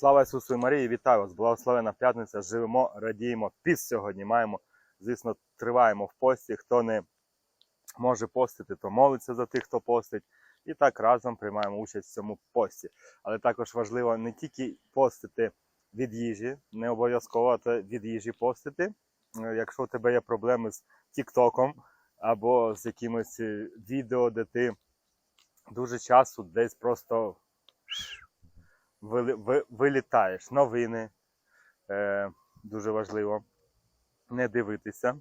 Слава Ісусу і Марії, вітаю вас! Благословена п'ятниця. Живемо, радіємо. Піст сьогодні маємо. Звісно, триваємо в пості. Хто не може постити, то молиться за тих, хто постить. І так разом приймаємо участь в цьому пості. Але також важливо не тільки постити від їжі, не обов'язково від їжі постити. Е, Якщо у тебе є проблеми з Тіктоком або з якимось е, відео, де ти дуже часу десь просто вилітаєш. Новини е, дуже важливо не дивитися.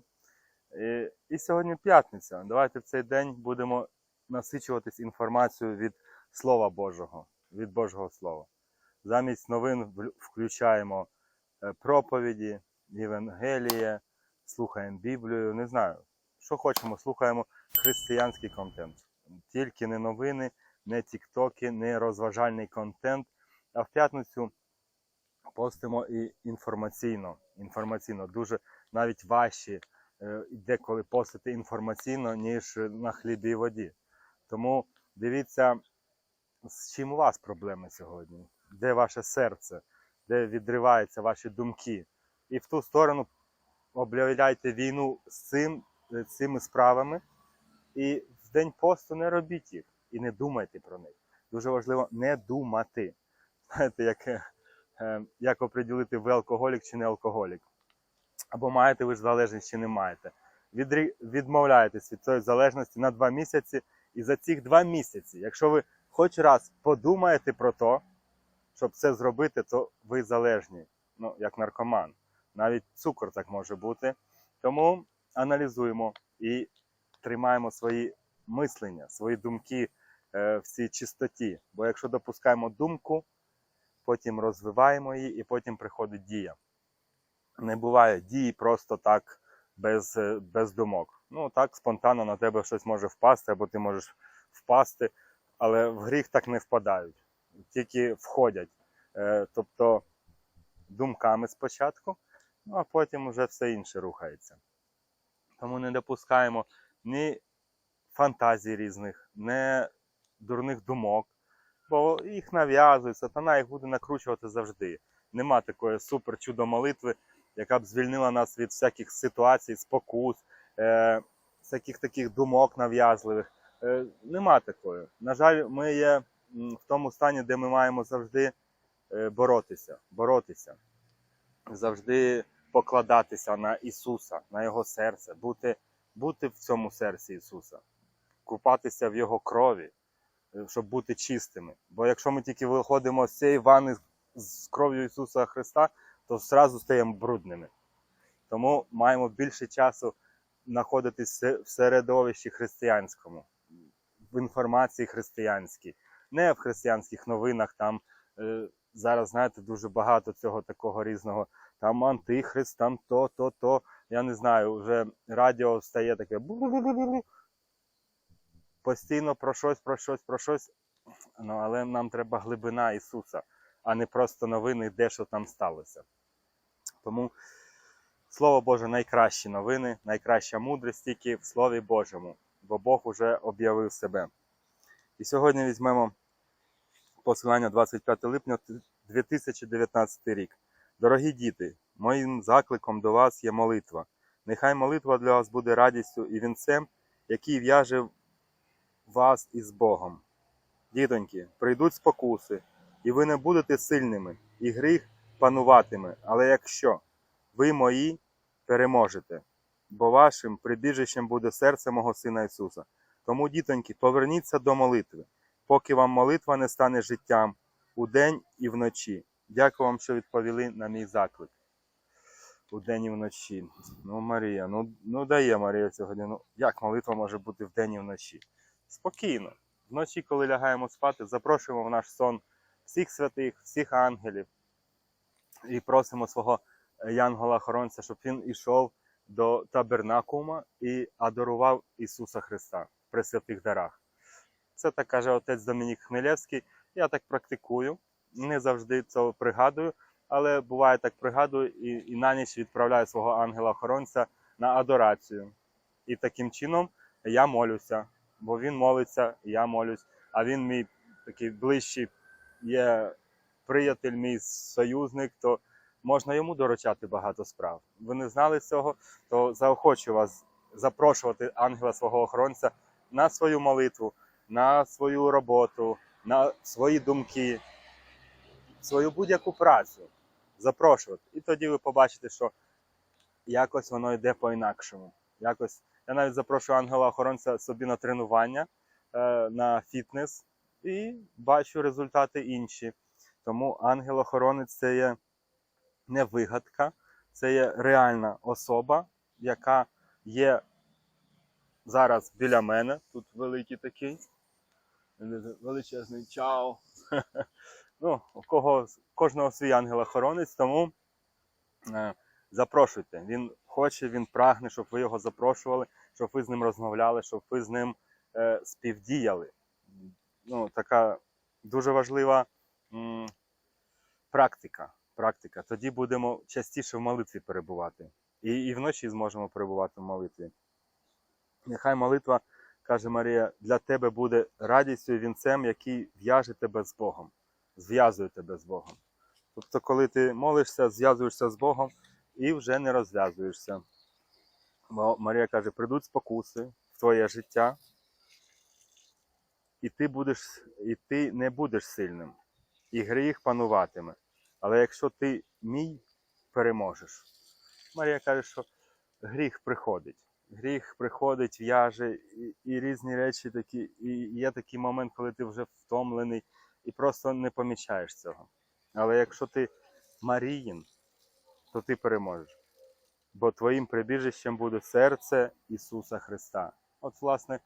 І, і сьогодні п'ятниця. Давайте в цей день будемо насичуватись інформацією від Слова Божого, від Божого Слова. Замість новин включаємо е, проповіді, Євангеліє, слухаємо Біблію. Не знаю, що хочемо, слухаємо християнський контент. Тільки не новини, не тіктоки, не розважальний контент. А в п'ятницю постимо і інформаційно. Інформаційно дуже навіть важче е, деколи постити інформаційно, ніж на хлібі і воді. Тому дивіться, з чим у вас проблеми сьогодні, де ваше серце, де відриваються ваші думки. І в ту сторону об'являйте війну з цим, з цими справами. І в день посту не робіть їх і не думайте про них. Дуже важливо не думати. Знаєте, як, е, е, як оприділити, ви алкоголік чи не алкоголік. Або маєте ви ж залежність чи не маєте. Відрі... Відмовляєтесь від цієї залежності на два місяці. І за ці два місяці, якщо ви хоч раз подумаєте про те, щоб це зробити, то ви залежні, ну, як наркоман. Навіть цукор так може бути. Тому аналізуємо і тримаємо свої мислення, свої думки е, в цій чистоті. Бо якщо допускаємо думку, потім розвиваємо її і потім приходить дія. Не буває дії просто так без, е, без думок. Ну так спонтанно на тебе щось може впасти, або ти можеш впасти, але в гріх так не впадають, тільки входять. Е, тобто думками спочатку, ну а потім вже все інше рухається. Тому не допускаємо ні фантазій різних, ні дурних думок, бо їх нав'язують, сатана їх буде накручувати завжди. Нема такої супер чудо молитви, яка б звільнила нас від всяких ситуацій, спокус, е, всяких таких думок нав'язливих. Е, нема такої. На жаль, ми є в тому стані, де ми маємо завжди е, боротися, боротися, завжди покладатися на Ісуса, на Його серце, бути, бути в цьому серці Ісуса, купатися в Його крові, щоб бути чистими. Бо якщо ми тільки виходимо з цієї ванни з кров'ю Ісуса Христа, то зразу стаємо брудними. Тому маємо більше часу знаходитись в середовищі християнському, в інформації християнській, не в християнських новинах. Там е, зараз, знаєте, дуже багато цього такого різного. Там антихрист, там то, то, то. Я не знаю, вже радіо стає таке. Постійно про щось, про щось, про щось. Ну, але нам треба глибина Ісуса, а не просто новини, де що там сталося. Тому Слово Боже, найкращі новини, найкраща мудрість тільки в Слові Божому, бо Бог уже об'явив себе. І сьогодні візьмемо посилання 25 липня 2019 рік. Дорогі діти, моїм закликом до вас є молитва. Нехай молитва для вас буде радістю і вінцем, який в'яже вас із Богом. Дітоньки, прийдуть спокуси, і ви не будете сильними, і гріх пануватиме. Але якщо ви мої переможете, бо вашим прибіжищем буде серце мого Сина Ісуса. Тому, дітоньки, поверніться до молитви, поки вам молитва не стане життям удень і вночі. Дякую вам, що відповіли на мій заклик. Удень і вночі. Ну, Марія, ну, ну дає Марія сьогодні. Ну, як молитва може бути вдень і вночі? Спокійно. Вночі, коли лягаємо спати, запрошуємо в наш сон всіх святих, всіх ангелів і просимо свого Янгола-охоронця, щоб він ішов до табернакума і адорував Ісуса Христа при святих дарах. Це так каже отець Домінік Хмелевський. Я так практикую, не завжди цього пригадую, але буває так пригадую і, і на ніч відправляю свого ангела-охоронця на адорацію. І таким чином я молюся, бо він молиться, і я молюсь, а він мій такий ближчий є приятель, мій союзник, то можна йому доручати багато справ. Ви не знали цього, то заохочу вас запрошувати ангела свого охоронця на свою молитву, на свою роботу, на свої думки, свою будь-яку працю. Запрошувати. І тоді ви побачите, що якось воно йде по-інакшому. Якось я навіть запрошую ангела-охоронця собі на тренування, е, на фітнес і бачу результати інші. Тому ангел-охоронець це є не вигадка, це є реальна особа, яка є зараз біля мене. Тут великий такий. Величезний чао. Ну, у кого, кожного свій ангел-охоронець, тому е, запрошуйте. Він хоче, він прагне, щоб ви його запрошували, щоб ви з ним розмовляли, щоб ви з ним е, співдіяли. Ну, така дуже важлива м, практика. практика. Тоді будемо частіше в молитві перебувати. І, і вночі зможемо перебувати в молитві. Нехай молитва, каже Марія, для тебе буде радістю і вінцем, який в'яже тебе з Богом, зв'язує тебе з Богом. Тобто, коли ти молишся, зв'язуєшся з Богом і вже не розв'язуєшся. Марія каже, прийдуть спокуси в твоє життя, і ти, будеш, і ти не будеш сильним, і гріх пануватиме. Але якщо ти мій переможеш, Марія каже, що гріх приходить. Гріх приходить, в'яже, і, і різні речі такі, і є такий момент, коли ти вже втомлений і просто не помічаєш цього. Але якщо ти Маріїн, то ти переможеш. Бо твоїм прибіжищем буде серце Ісуса Христа. От, власне,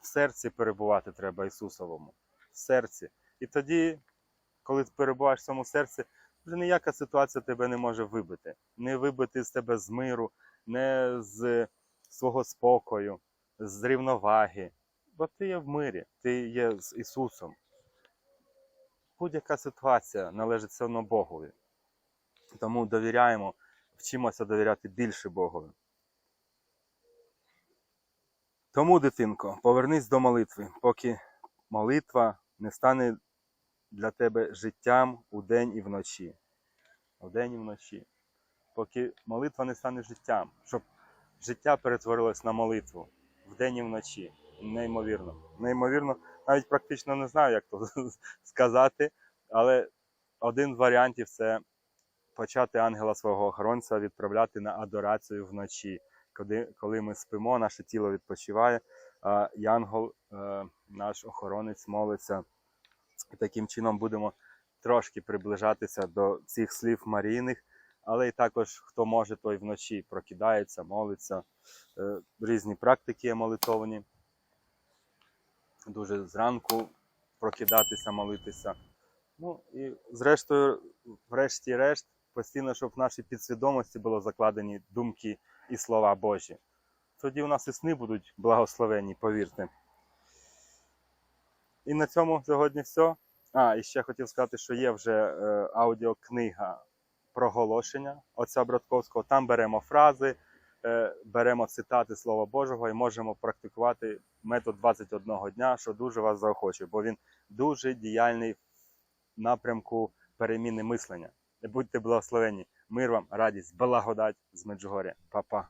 в серці перебувати треба Ісусовому. В серці. І тоді, коли ти перебуваєш в цьому серці, вже ніяка ситуація тебе не може вибити. Не вибити з тебе з миру, не з свого спокою, з рівноваги. Бо ти є в мирі, ти є з Ісусом. Будь-яка ситуація належить все одно Богові. Тому довіряємо, вчимося довіряти більше Богові. Тому, дитинко, повернись до молитви, поки молитва не стане для тебе життям удень і вночі. Удень і вночі. Поки молитва не стане життям, щоб життя перетворилось на молитву вдень і вночі. Неймовірно. Неймовірно, навіть практично не знаю, як то сказати, але один з варіантів це почати ангела свого охоронця відправляти на адорацію вночі. Коли, коли ми спимо, наше тіло відпочиває, а янгол, е, наш охоронець, молиться. І таким чином будемо трошки приближатися до цих слів Марійних, але і також хто може, той вночі прокидається, молиться. Е, Різні практики є молитовні. Дуже зранку прокидатися, молитися. Ну і зрештою, врешті-решт, постійно, щоб в нашій підсвідомості було закладені думки і слова Божі. Тоді у нас і сни будуть благословенні, повірте. І на цьому сьогодні все. А, і ще хотів сказати, що є вже е, аудіокнига проголошення отця Братковського. Там беремо фрази, е, беремо цитати Слова Божого і можемо практикувати метод 21 дня, що дуже вас заохочує, бо він дуже діяльний в напрямку переміни мислення. Будьте благословені. Мир вам, радість, благодать з Меджугоря. Па-па.